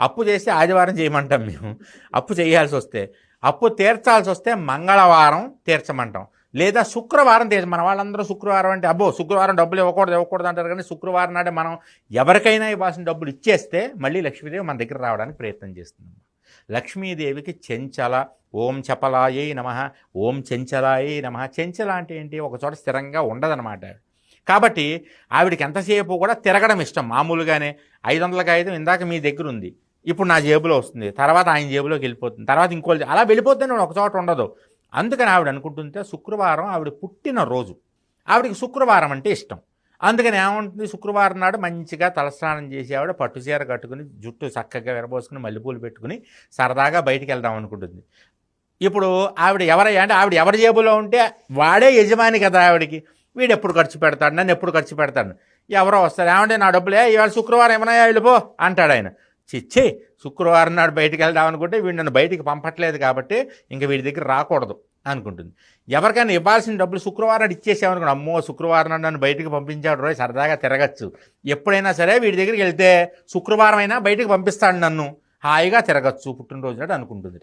అప్పు చేస్తే ఆదివారం చేయమంటాం మేము. అప్పు చేయాల్సి వస్తే. అప్పు తీర్చాల్సి వస్తే మంగళవారం తీర్చమంటాం. లేదా శుక్రవారం తీర్చ మన వాళ్ళందరూ శుక్రవారం అంటే అబ్బో శుక్రవారం డబ్బులు ఇవ్వకూడదు ఇవ్వకూడదు అంటారు కానీ శుక్రవారం నాడే మనం ఎవరికైనా ఇవ్వాల్సిన డబ్బులు ఇచ్చేస్తే మళ్ళీ లక్ష్మీదేవి మన దగ్గర రావడానికి ప్రయత్నం చేస్తుంది లక్ష్మీదేవికి చెంచల ఓం చపలాయే నమ ఓం చెంచలాయే నమ. చెంచల అంటే ఏంటి? ఒక చోట స్థిరంగా ఉండదన్నమాట. కాబట్టి ఆవిడకి ఎంతసేపు కూడా తిరగడం ఇష్టం. మామూలుగానే ఐదు వందలకి ఐదు ఇందాక మీ దగ్గర ఉంది. ఇప్పుడు నా జేబులో వస్తుంది. తర్వాత ఆయన జేబులోకి వెళ్ళిపోతుంది. తర్వాత ఇంకో అలా వెళ్ళిపోతుంది ఒక చోట ఉండదు. అందుకని ఆవిడ అనుకుంటుంటే శుక్రవారం ఆవిడ పుట్టిన రోజు ఆవిడకి శుక్రవారం అంటే ఇష్టం. అందుకని ఏముంటుంది? శుక్రవారం నాడు మంచిగా తలస్నానం చేసి ఆవిడ పట్టు చీర కట్టుకుని జుట్టు చక్కగా విరబోసుకుని మల్లెపూలు పెట్టుకుని సరదాగా బయటికి వెళ్దాం అనుకుంటుంది. ఇప్పుడు ఆవిడ ఎవరయ్యా అంటే ఆవిడ ఎవరి జేబులో ఉంటే వాడే యజమాని కదా ఆవిడకి. వీడు ఎప్పుడు ఖర్చు పెడతాడు? నన్ను ఎప్పుడు ఖర్చు పెడతాడు? ఎవరో వస్తారు. ఏమంటే నా డబ్బులే ఇవాళ శుక్రవారం ఏమన్నా వెళ్ళిపో అంటాడు ఆయన. చిచ్చే శుక్రవారం నాడు బయటికి వెళ్దాం అనుకుంటే వీడు నన్ను బయటికి పంపట్లేదు కాబట్టి ఇంక వీడి దగ్గర రాకూడదు అనుకుంటుంది. ఎవరికైనా ఇవ్వాల్సిన డబ్బులు శుక్రవారం నాడు ఇచ్చేసామనుకోండి అమ్మో శుక్రవారం నాడు నన్ను బయటికి పంపించాడు రోజు సరదాగా తిరగచ్చు. ఎప్పుడైనా సరే వీడి దగ్గరికి వెళ్తే శుక్రవారం అయినా బయటికి పంపిస్తాడు నన్ను. హాయిగా తిరగచ్చు పుట్టినరోజు నాడు అనుకుంటుంది.